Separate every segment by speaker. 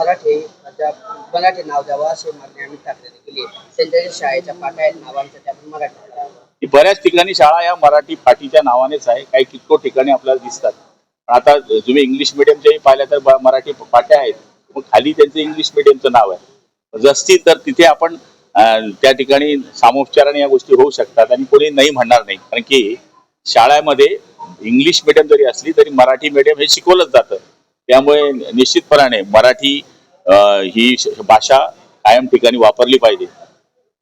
Speaker 1: मराठी नाव द्यावं अशी मागणी आम्ही ठाकरेने केली त्यांच्या ज्या शाळेच्या पाठ्या आहेत नावांच्या त्या मराठी
Speaker 2: बऱ्याच ठिकाणी शाळा या मराठी पाठीच्या नावानेच आहे. काही कितको ठिकाणी आपल्याला दिसतात. आता तुम्ही इंग्लिश मिडियमच्याही पाहिल्या तर मराठी पाट्या आहेत. मग खाली त्यांचं इंग्लिश मिडियमचं नाव आहे. जसती तर तिथे आपण त्या ठिकाणी सामोपचाराने या गोष्टी होऊ शकतात आणि कोणी नाही म्हणणार नाही. कारण की शाळेमध्ये इंग्लिश मिडियम जरी असली तरी मराठी मिडियम हे शिकवलंच जातं. त्यामुळे निश्चितपणाने मराठी ही भाषा कायम ठिकाणी वापरली पाहिजे.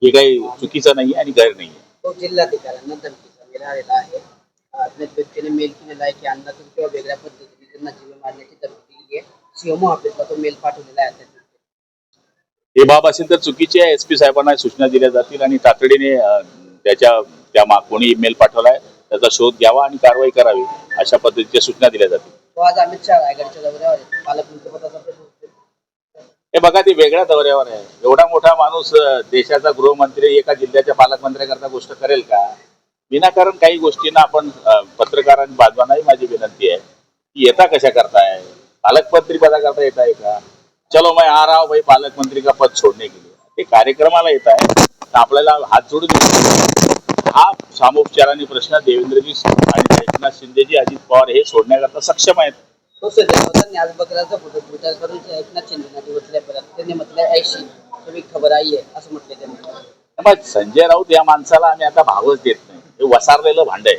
Speaker 2: हे काही चुकीचं नाही आणि गैर नाही
Speaker 1: तो जिल्हाधिकाऱ्यांना धमकीचा मेल आलेला आहे. अज्ञात व्यक्तीने मेल केलेला आहे की अन्नातून किंवा वेगळ्या पद्धतीने त्यांना जीवे मारण्याची धमकी दिलेली आहे. सीएमओ ऑफिसला तो मेल पाठवलेला आहे. अज्ञात व्यक्तीने.
Speaker 2: हे बाब असेल तर चुकीची आहे. एस पी साहेबांना सूचना दिल्या जातील आणि तातडीने त्याच्या त्या मा कोणी ईमेल पाठवलाय त्याचा शोध घ्यावा आणि कारवाई करावी अशा पद्धतीच्या सूचना दिल्या जातील.
Speaker 1: आज अमित शहा रायगडच्या दौऱ्यावर आहे पालकमंत्री पदाचा प्रश्न उचलेल.
Speaker 2: हे बघा ते वेगळ्या दौऱ्यावर आहे. एवढा मोठा माणूस देशाचा गृहमंत्री एका जिल्ह्याच्या पालकमंत्र्याकरता गोष्ट करेल का? विनाकारण काही गोष्टींना आपण पत्रकारांनी बाजवानाही माझी विनंती आहे की येता कशा करताय? पालकमंत्री पदाकरता येत आहे का? चलो मैं आ रहा हूं भाई पालक मंत्री का पद सोडणे गेले ते कार्यक्रमाला येत आहे. तर आपल्याला हात जोडून हा सामोपचाराने प्रश्न देवेंद्रजी आणि एकनाथ शिंदेजी अजित पवार हे सोडण्याकरता सक्षम आहेत.
Speaker 1: तो संजय राऊतांनी आज बकराचा फोटो ट्विटर करून एकनाथ शिंदेना परत. त्यांनी म्हटलं ऐशी तुम्ही खबर आई आहे असं म्हटलं त्यांनी.
Speaker 2: मग संजय राऊत या माणसाला आम्ही आता भावच देत नाही. हे वसारलेलं भांड आहे.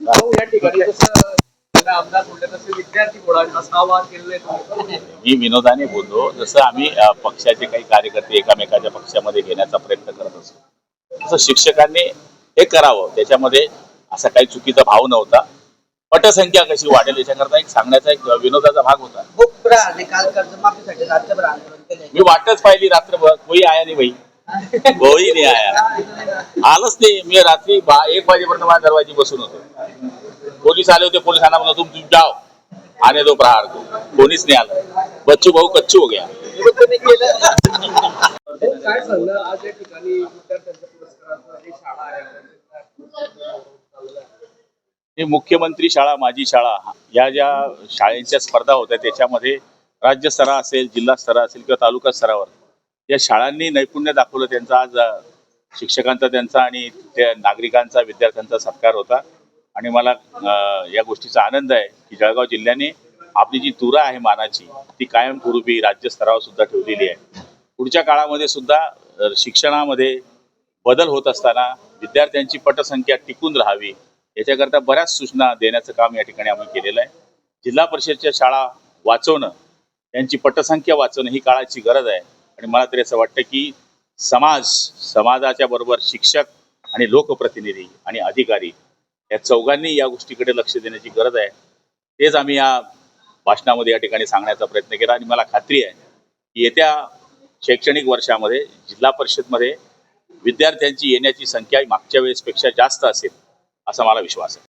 Speaker 3: भाऊ या ठिकाणी जसं त्याला आमदार म्हणले तसे विद्यार्थी बोला असं आवाहन केलेलं आहे तुम्ही.
Speaker 2: मी विनोदाने बोललो जसं आम्ही पक्षाचे काही कार्यकर्ते एकामेकाच्या पक्षामध्ये घेण्याचा प्रयत्न करत असतो. तसं शिक्षकांनी हे करावं. त्याच्यामध्ये असा काही चुकीचा भाव नव्हता. पटसंख्या कशी वाढेल याच्याकरता एक सांगण्याचा एक विनोदाचा भाग होता.
Speaker 1: खूप आणि काल कर्जमाफीसाठी राज्यभर आंदोलन केले.
Speaker 2: मी वाटच पाहिली रात्रभर कोई आया नाही भाई. कोई नाही आया. आलंच नाही. मी रात्री बा एक वाजेपर्यंत माझ्या दरवाजी बसून होतो. पोलीस आले होते पोलिसांना म्हणलं तुम जाओ. आने दो प्रहार को. कोणीच नाही आलं. बच्चू भाऊ कच्चू हो गया.
Speaker 3: काय सांगणार? आज या ठिकाणी विद्यार्थ्यांच्या पुरस्काराचं जी शाळा आहे
Speaker 2: हे मुख्यमंत्री शाळा माझी शाळा या ज्या शाळेच्या स्पर्धा होत्या त्याच्यामध्ये राज्य स्तरा असेल जिल्हा स्तरा असेल किंवा तालुका स्तरावर या शाळांनी नैपुण्य दाखवलं. त्यांचा आज शिक्षकांचा त्यांचा आणि त्या नागरिकांचा विद्यार्थ्यांचा सत्कार होता. आणि मला या गोष्टीचा आनंद आहे की जळगाव जिल्ह्याने आपली जी तुरा आहे मानाची ती कायमस्वरूपी राज्य स्तरावर सुद्धा ठेवलेली आहे. पुढच्या काळामध्ये सुद्धा शिक्षणामध्ये बदल होत असताना विद्यार्थ्यांची पटसंख्या टिकून राहावी याच्याकरता बऱ्याच सूचना देण्याचं काम या ठिकाणी आम्ही केलेलं आहे. जिल्हा परिषदच्या शाळा वाचवणं त्यांची पटसंख्या वाचवणं ही काळाची गरज आहे. आणि मला तरी असं वाटतं की समाज समाजाच्या बरोबर शिक्षक आणि लोकप्रतिनिधी आणि अधिकारी या चौघांनी या गोष्टीकडे लक्ष देण्याची गरज आहे. तेच आम्ही या भाषणामध्ये या ठिकाणी सांगण्याचा प्रयत्न केला आणि मला खात्री आहे की येत्या शैक्षणिक वर्षामध्ये जिल्हा परिषदमध्ये विद्यार्थ्यांची येण्याची संख्या मागच्या वेळेसपेक्षा जास्त असेल. असा मला विश्वास आहे.